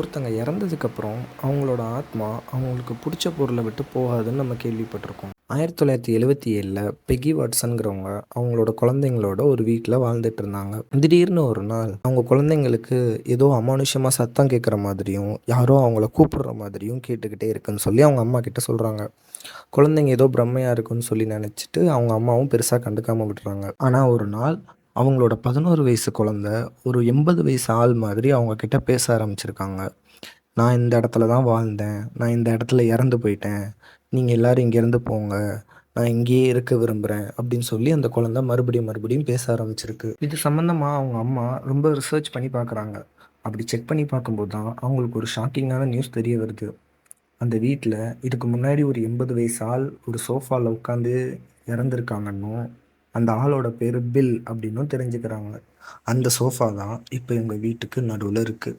ஒருத்தங்க இறந்ததுக்கப்புறம் அவங்களோட ஆத்மா அவங்களுக்கு பிடிச்ச பொருளை விட்டு போகாதுன்னு நம்ம கேள்விப்பட்டிருக்கோம். ஆயிரத்தி தொள்ளாயிரத்தி எழுபத்தி ஏழில் பெகி வாட்சன்கிறவங்க அவங்களோட குழந்தைங்களோட ஒரு வீட்டில் வாழ்ந்துட்டு இருந்தாங்க. திடீர்னு ஒரு நாள் அவங்க குழந்தைங்களுக்கு ஏதோ அமானுஷமாக சத்தம் கேட்குற மாதிரியும் யாரோ அவங்கள கூப்பிடுற மாதிரியும் கேட்டுக்கிட்டே இருக்குன்னு சொல்லி அவங்க அம்மா கிட்ட சொல்கிறாங்க குழந்தைங்க ஏதோ பிரம்மையாக இருக்குன்னு சொல்லி நினச்சிட்டு அவங்க அம்மாவும் பெருசாக கண்டுக்காமல் விட்டுறாங்க. ஆனால் ஒரு நாள் அவங்களோட பதினோரு வயசு குழந்த ஒரு எண்பது வயசு ஆள் மாதிரி அவங்க கிட்ட பேச ஆரம்பிச்சிருக்காங்க. நான் இந்த இடத்துல தான் வாழ்ந்தேன். நான் இந்த இடத்துல இறந்து போயிட்டேன். நீங்கள் எல்லாரும் இங்கேருந்து போங்க. நான் இங்கேயே இருக்க விரும்புகிறேன் அப்படின்னு சொல்லி அந்த குழந்த மறுபடியும் மறுபடியும் பேச ஆரம்பிச்சிருக்கு. இது சம்மந்தமாக அவங்க அம்மா ரொம்ப ரிசர்ச் பண்ணி பார்க்குறாங்க அப்படி செக் பண்ணி பார்க்கும்போது தான் அவங்களுக்கு ஒரு ஷாக்கிங்கான நியூஸ் தெரிய வருது. அந்த வீட்டில் இதுக்கு முன்னாடி ஒரு எண்பது வயசு ஆள் ஒரு சோஃபாவில் உட்காந்து இறந்துருக்காங்கன்னும் அந்த ஆளோட பேர் பில் அப்படின்னும் தெரிஞ்சுக்கிறாங்க. அந்த சோஃபா தான் இப்போ எங்கள் வீட்டுக்கு நடுவில் இருக்குது